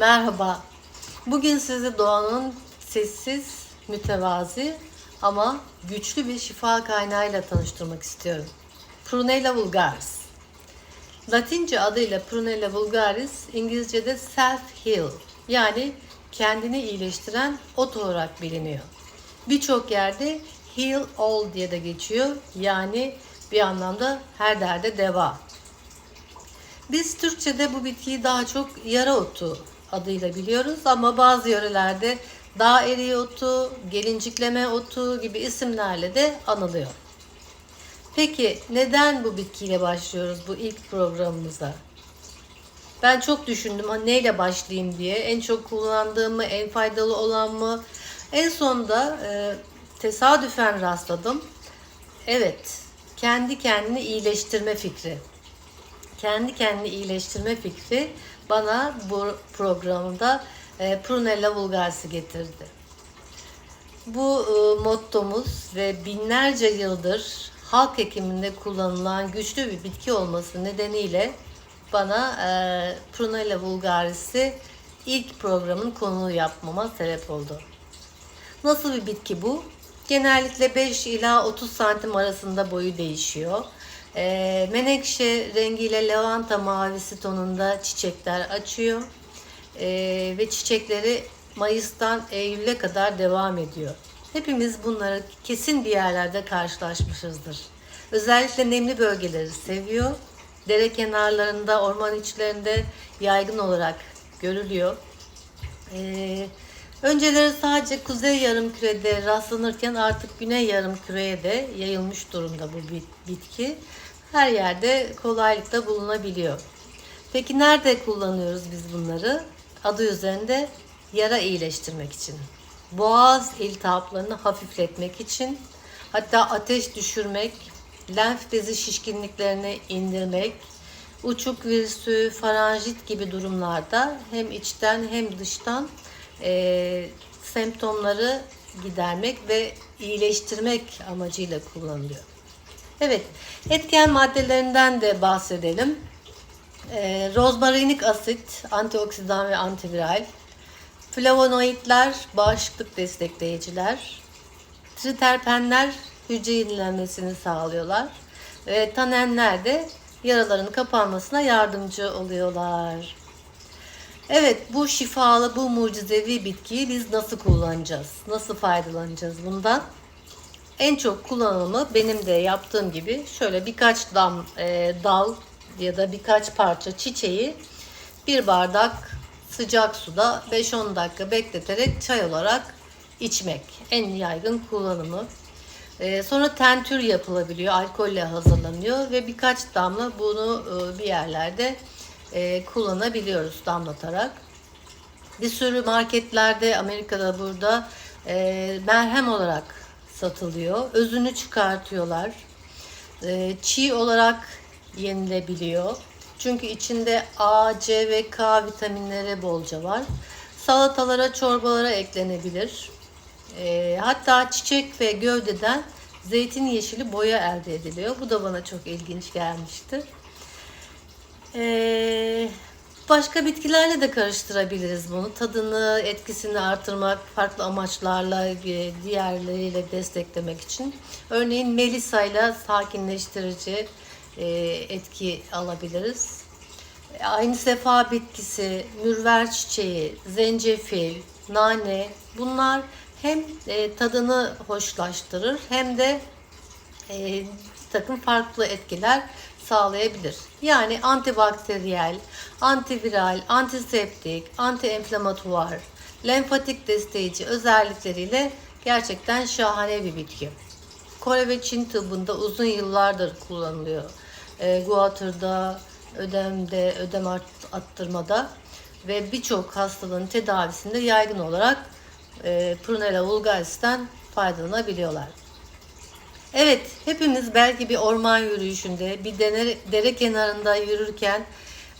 Merhaba. Bugün sizi doğanın sessiz, mütevazi ama güçlü bir şifa kaynağıyla tanıştırmak istiyorum. Prunella vulgaris. Latince adıyla Prunella vulgaris, İngilizce'de self heal yani kendini iyileştiren ot olarak biliniyor. Birçok yerde heal all diye de geçiyor. Yani bir anlamda her derde deva. Biz Türkçe'de bu bitkiyi daha çok yara otu adıyla biliyoruz ama bazı yörelerde dağ eriği otu, gelincikleme otu gibi isimlerle de anılıyor. Peki neden bu bitkiyle başlıyoruz bu ilk programımıza? Ben çok düşündüm ha, neyle başlayayım diye. En çok kullandığım mı, en faydalı olan mı? En sonunda e, tesadüfen rastladım. Evet, kendi kendini iyileştirme fikri kendi kendini iyileştirme fikri bana bu programda e, Prunella vulgaris'i getirdi. Bu e, mottomuz ve binlerce yıldır halk hekiminde kullanılan güçlü bir bitki olması nedeniyle bana e, Prunella vulgaris'i ilk programın konuğu yapmama sebep oldu. Nasıl bir bitki bu? Genellikle 5 ila 30 santim arasında boyu değişiyor. E, menekşe rengiyle lavanta mavisi tonunda çiçekler açıyor. E, ve çiçekleri Mayıs'tan Eylül'e kadar devam ediyor. Hepimiz bunları kesin bir yerlerde karşılaşmışızdır. Özellikle nemli bölgeleri seviyor. Dere kenarlarında, orman içlerinde yaygın olarak görülüyor. Ee, önceleri sadece kuzey yarım kürede rastlanırken artık güney yarım küreye de yayılmış durumda bu bit- bitki. Her yerde kolaylıkla bulunabiliyor. Peki nerede kullanıyoruz biz bunları? Adı üzerinde yara iyileştirmek için. Boğaz iltihaplarını hafifletmek için, hatta ateş düşürmek, lenf bezi şişkinliklerini indirmek, uçuk virüsü, faranjit gibi durumlarda hem içten hem dıştan e, semptomları gidermek ve iyileştirmek amacıyla kullanılıyor. Evet, etken maddelerinden de bahsedelim. E, rozmarinik asit, antioksidan ve antiviral. Flavonoidler, bağışıklık destekleyiciler. Triterpenler hücre yenilenmesini sağlıyorlar. Ve tanenler de yaraların kapanmasına yardımcı oluyorlar. Evet bu şifalı, bu mucizevi bitkiyi biz nasıl kullanacağız? Nasıl faydalanacağız bundan? En çok kullanımı benim de yaptığım gibi şöyle birkaç dam e, dal ya da birkaç parça çiçeği bir bardak sıcak suda 5-10 dakika bekleterek çay olarak içmek. En yaygın kullanımı. E, sonra tentür yapılabiliyor. Alkolle hazırlanıyor ve birkaç damla bunu e, bir yerlerde e, kullanabiliyoruz damlatarak. Bir sürü marketlerde Amerika'da burada e, merhem olarak satılıyor. Özünü çıkartıyorlar. E, çiğ olarak yenilebiliyor. Çünkü içinde A, C ve K vitaminleri bolca var. Salatalara, çorbalara eklenebilir. E, hatta çiçek ve gövdeden zeytin yeşili boya elde ediliyor. Bu da bana çok ilginç gelmişti. Ee, başka bitkilerle de karıştırabiliriz bunu. Tadını, etkisini artırmak, farklı amaçlarla, e, diğerleriyle desteklemek için. Örneğin melisa ile sakinleştirici e, etki alabiliriz. Aynı sefa bitkisi, mürver çiçeği, zencefil, nane bunlar hem e, tadını hoşlaştırır hem de takım farklı etkiler sağlayabilir. Yani antibakteriyel, antiviral, antiseptik, antienflamatuar, lenfatik destekleyici özellikleriyle gerçekten şahane bir bitki. Kore ve Çin tıbbında uzun yıllardır kullanılıyor. E, guatırda, ödemde, ödem art- attırmada ve birçok hastalığın tedavisinde yaygın olarak e, Prunella vulgaris'ten faydalanabiliyorlar. Evet, hepimiz belki bir orman yürüyüşünde, bir dere, kenarında yürürken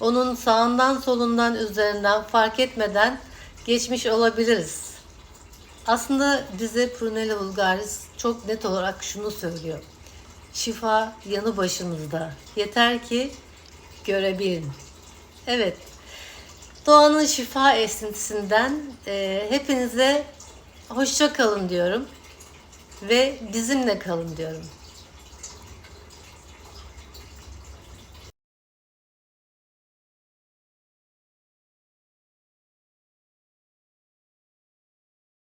onun sağından solundan üzerinden fark etmeden geçmiş olabiliriz. Aslında bize Prunella vulgaris çok net olarak şunu söylüyor. Şifa yanı başımızda. Yeter ki görebilin. Evet. Doğanın şifa esintisinden e, hepinize hoşça kalın diyorum ve bizimle kalın diyorum.